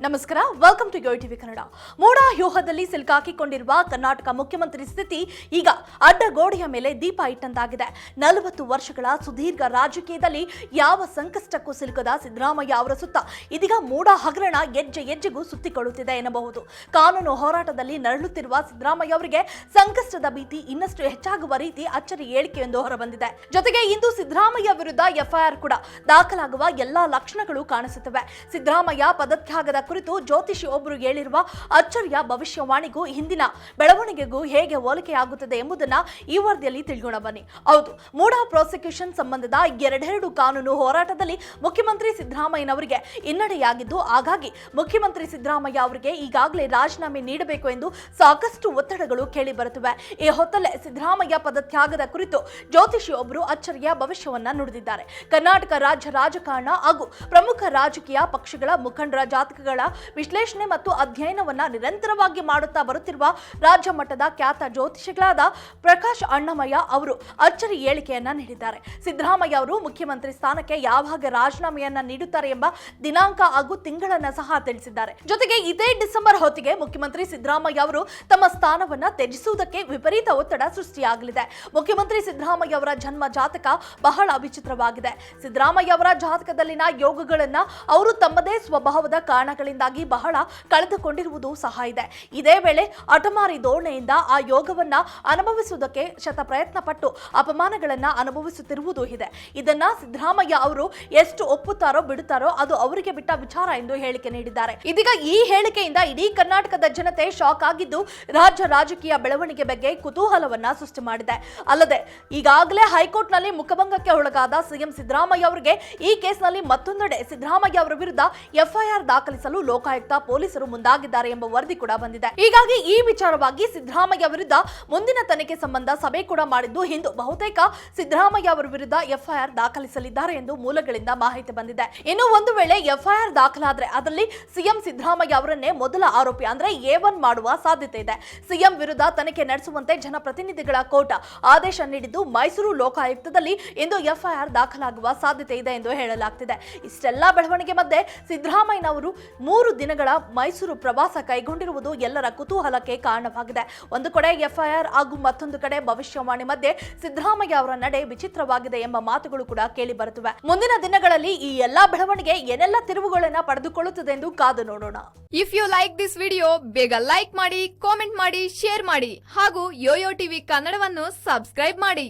ನಮಸ್ಕಾರ welcome to YoYo TV Kannada ಮೋಡ ವ್ಯೂಹದಲ್ಲಿ ಸಿಲುಕಾಕಿಕೊಂಡಿರುವ ಕರ್ನಾಟಕ ಮುಖ್ಯಮಂತ್ರಿ ಸ್ಥಿತಿ ಈಗ ಅಡ್ಡಗೋಡೆಯ ಮೇಲೆ ದೀಪ ಇಟ್ಟಂತಾಗಿದೆ. ನಲವತ್ತು ವರ್ಷಗಳ ಸುದೀರ್ಘ ರಾಜಕೀಯದಲ್ಲಿ ಯಾವ ಸಂಕಷ್ಟಕ್ಕೂ ಸಿಲುಕದ ಸಿದ್ದರಾಮಯ್ಯ ಅವರ ಸುತ್ತ ಇದೀಗ ಮೋಡ ಹಗರಣ ಹೆಜ್ಜೆ ಹೆಜ್ಜೆಗೂ ಸುತ್ತಿಕೊಳ್ಳುತ್ತಿದೆ ಎನ್ನಬಹುದು. ಕಾನೂನು ಹೋರಾಟದಲ್ಲಿ ನರಳುತ್ತಿರುವ ಸಿದ್ದರಾಮಯ್ಯ ಅವರಿಗೆ ಸಂಕಷ್ಟದ ಭೀತಿ ಇನ್ನಷ್ಟು ಹೆಚ್ಚಾಗುವ ರೀತಿ ಅಚ್ಚರಿ ಹೇಳಿಕೆಯೊಂದು ಹೊರಬಂದಿದೆ. ಜೊತೆಗೆ ಇಂದು ಸಿದ್ದರಾಮಯ್ಯ ವಿರುದ್ಧ ಎಫ್ಐಆರ್ ಕೂಡ ದಾಖಲಾಗುವ ಎಲ್ಲಾ ಲಕ್ಷಣಗಳು ಕಾಣಿಸುತ್ತವೆ. ಸಿದ್ದರಾಮಯ್ಯ ಪದತ್ಯಾಗದ ಕುರಿತು ಜ್ಯೋತಿಷಿ ಒಬ್ಬರು ಹೇಳಿರುವ ಅಚ್ಚರಿಯ ಭವಿಷ್ಯವಾಣಿಗೂ ಹಿಂದಿನ ಬೆಳವಣಿಗೆಗೂ ಹೇಗೆ ಹೋಲಿಕೆಯಾಗುತ್ತದೆ ಎಂಬುದನ್ನ ಈ ವರದಿಯಲ್ಲಿ ತಿಳಿಯೋಣ ಬನ್ನಿ. ಹೌದು, ಮೂಡಾ ಪ್ರಾಸಿಕ್ಯೂಷನ್ ಸಂಬಂಧದ ಎರಡೆರಡು ಕಾನೂನು ಹೋರಾಟದಲ್ಲಿ ಮುಖ್ಯಮಂತ್ರಿ ಸಿದ್ದರಾಮಯ್ಯನವರಿಗೆ ಹಿನ್ನಡೆಯಾಗಿದ್ದು, ಹಾಗಾಗಿ ಮುಖ್ಯಮಂತ್ರಿ ಸಿದ್ದರಾಮಯ್ಯ ಅವರಿಗೆ ಈಗಾಗಲೇ ರಾಜೀನಾಮೆ ನೀಡಬೇಕು ಎಂದು ಸಾಕಷ್ಟು ಒತ್ತಡಗಳು ಕೇಳಿ ಬರುತ್ತಿವೆ ಈ ಹೊತ್ತಲ್ಲೇ ಸಿದ್ದರಾಮಯ್ಯ ಪದತ್ಯಾಗದ ಕುರಿತು ಜ್ಯೋತಿಷಿ ಒಬ್ಬರು ಅಚ್ಚರಿಯ ಭವಿಷ್ಯವನ್ನ ನುಡಿದಿದ್ದಾರೆ. ಕರ್ನಾಟಕ ರಾಜ್ಯ ರಾಜಕಾರಣ ಹಾಗೂ ಪ್ರಮುಖ ರಾಜಕೀಯ ಪಕ್ಷಗಳ ಮುಖಂಡರ ಜಾತಕಗಳ ವಿಶ್ಲೇಷಣೆ ಮತ್ತು ಅಧ್ಯಯನವನ್ನ ನಿರಂತರವಾಗಿ ಮಾಡುತ್ತಾ ಬರುತ್ತಿರುವ ರಾಜ್ಯ ಮಟ್ಟದ ಖ್ಯಾತ ಜ್ಯೋತಿಷಿಗಳಾದ ಪ್ರಕಾಶ್ ಅಣ್ಣಮಯ್ಯ ಅವರು ಅಚ್ಚರಿ ಹೇಳಿಕೆಯನ್ನ ನೀಡಿದ್ದಾರೆ. ಸಿದ್ದರಾಮಯ್ಯ ಅವರು ಮುಖ್ಯಮಂತ್ರಿ ಸ್ಥಾನಕ್ಕೆ ಯಾವಾಗ ರಾಜೀನಾಮೆಯನ್ನ ನೀಡುತ್ತಾರೆ ಎಂಬ ದಿನಾಂಕ ಹಾಗೂ ತಿಂಗಳನ್ನ ಸಹ ತಿಳಿಸಿದ್ದಾರೆ. ಜೊತೆಗೆ ಇದೇ ಡಿಸೆಂಬರ್ ಹೊತ್ತಿಗೆ ಮುಖ್ಯಮಂತ್ರಿ ಸಿದ್ದರಾಮಯ್ಯ ಅವರು ತಮ್ಮ ಸ್ಥಾನವನ್ನ ತ್ಯಜಿಸುವುದಕ್ಕೆ ವಿಪರೀತ ಒತ್ತಡ ಸೃಷ್ಟಿಯಾಗಲಿದೆ. ಮುಖ್ಯಮಂತ್ರಿ ಸಿದ್ದರಾಮಯ್ಯ ಅವರ ಜನ್ಮ ಜಾತಕ ಬಹಳ ವಿಚಿತ್ರವಾಗಿದೆ. ಸಿದ್ದರಾಮಯ್ಯ ಅವರ ಜಾತಕದಲ್ಲಿನ ಯೋಗಗಳನ್ನ ಅವರು ತಮ್ಮದೇ ಸ್ವಭಾವದ ಕಾರಣಗಳಿಂದಾಗಿ ಬಹಳ ಕಳೆದುಕೊಂಡಿರುವುದು ಸಹ ಇದೆ. ಇದೇ ವೇಳೆ ಅಟಮಾರಿ ಧೋರಣೆಯಿಂದ ಆ ಯೋಗವನ್ನ ಅನುಭವಿಸುವುದಕ್ಕೆ ಶತ ಪ್ರಯತ್ನ ಪಟ್ಟು ಅಪಮಾನಗಳನ್ನ ಅನುಭವಿಸುತ್ತಿರುವುದು ಇದೆ. ಇದನ್ನ ಸಿದ್ದರಾಮಯ್ಯ ಅವರು ಎಷ್ಟು ಒಪ್ಪುತ್ತಾರೋ ಬಿಡುತ್ತಾರೋ ಅದು ಅವರಿಗೆ ಬಿಟ್ಟ ವಿಚಾರ ಎಂದು ಹೇಳಿಕೆ ನೀಡಿದ್ದಾರೆ. ಇದೀಗ ಈ ಹೇಳಿಕೆಯಿಂದ ಇಡೀ ಕರ್ನಾಟಕದ ಜನತೆ ಶಾಕ್ ಆಗಿದ್ದು ರಾಜ್ಯ ರಾಜಕೀಯ ಬೆಳವಣಿಗೆ ಬಗ್ಗೆ ಕುತೂಹಲವನ್ನ ಸೃಷ್ಟಿ ಮಾಡಿದೆ. ಅಲ್ಲದೆ ಈಗಾಗಲೇ ಹೈಕೋರ್ಟ್ನಲ್ಲಿ ಮುಖಭಂಗಕ್ಕೆ ಒಳಗಾದ ಸಿಎಂ ಸಿದ್ದರಾಮಯ್ಯ ಅವರಿಗೆ ಈ ಕೇಸ್ನಲ್ಲಿ ಮತ್ತೊಂದೆಡೆ ಸಿದ್ದರಾಮಯ್ಯ ಅವರ ವಿರುದ್ಧ ಎಫ್ಐಆರ್ ದಾಖಲಿಸಲು ಲೋಕಾಯುಕ್ತ ಪೊಲೀಸರು ಮುಂದಾಗಿದ್ದಾರೆ ಎಂಬ ವರದಿ ಕೂಡ ಬಂದಿದೆ. ಹೀಗಾಗಿ ಈ ವಿಚಾರವಾಗಿ ಸಿದ್ದರಾಮಯ್ಯ ವಿರುದ್ಧ ಮುಂದಿನ ತನಿಖೆ ಸಂಬಂಧ ಸಭೆ ಕೂಡ ಮಾಡಿದ್ದು, ಇಂದು ಬಹುತೇಕ ಸಿದ್ದರಾಮಯ್ಯ ಅವರ ವಿರುದ್ಧ ಎಫ್ಐಆರ್ ದಾಖಲಿಸಲಿದ್ದಾರೆ ಎಂದು ಮೂಲಗಳಿಂದ ಮಾಹಿತಿ ಬಂದಿದೆ. ಇನ್ನು ಒಂದು ವೇಳೆ ಎಫ್ಐಆರ್ ದಾಖಲಾದ್ರೆ ಅದರಲ್ಲಿ ಸಿಎಂ ಸಿದ್ದರಾಮಯ್ಯ ಅವರನ್ನೇ ಮೊದಲ ಆರೋಪಿ ಅಂದ್ರೆ ಎ ಒನ್ ಮಾಡುವ ಸಾಧ್ಯತೆ ಇದೆ. ಸಿಎಂ ವಿರುದ್ಧ ತನಿಖೆ ನಡೆಸುವಂತೆ ಜನಪ್ರತಿನಿಧಿಗಳ ಕೋಟ ಆದೇಶ ನೀಡಿದ್ದು, ಮೈಸೂರು ಲೋಕಾಯುಕ್ತದಲ್ಲಿ ಇಂದು ಎಫ್ಐಆರ್ ದಾಖಲಾಗುವ ಸಾಧ್ಯತೆ ಇದೆ ಎಂದು ಹೇಳಲಾಗ್ತಿದೆ. ಇಷ್ಟೆಲ್ಲ ಬೆಳವಣಿಗೆ ಮಧ್ಯೆ ಸಿದ್ದರಾಮಯ್ಯನವರು ಮೂರು ದಿನಗಳ ಮೈಸೂರು ಪ್ರವಾಸ ಕೈಗೊಂಡಿರುವುದು ಎಲ್ಲರ ಕುತೂಹಲಕ್ಕೆ ಕಾರಣವಾಗಿದೆ. ಒಂದು ಕಡೆ ಎಫ್ಐಆರ್ ಹಾಗೂ ಮತ್ತೊಂದು ಕಡೆ ಭವಿಷ್ಯವಾಣಿ ಮಧ್ಯೆ ಸಿದ್ದರಾಮಯ್ಯ ಅವರ ನಡೆ ವಿಚಿತ್ರವಾಗಿದೆ ಎಂಬ ಮಾತುಗಳು ಕೂಡ ಕೇಳಿ ಬರುತ್ತಿವೆ. ಮುಂದಿನ ದಿನಗಳಲ್ಲಿ ಈ ಎಲ್ಲಾ ಬೆಳವಣಿಗೆ ಏನೆಲ್ಲ ತಿರುವುಗಳನ್ನ ಪಡೆದುಕೊಳ್ಳುತ್ತದೆ ಎಂದು ಕಾದು ನೋಡೋಣ. If you like this video ಬೇಗ ಲೈಕ್ ಮಾಡಿ ಕಾಮೆಂಟ್ ಮಾಡಿ ಶೇರ್ ಮಾಡಿ ಹಾಗೂ ಯೋಯೋ ಟಿವಿ ಕನ್ನಡವನ್ನು ಸಬ್ಸ್ಕ್ರೈಬ್ ಮಾಡಿ.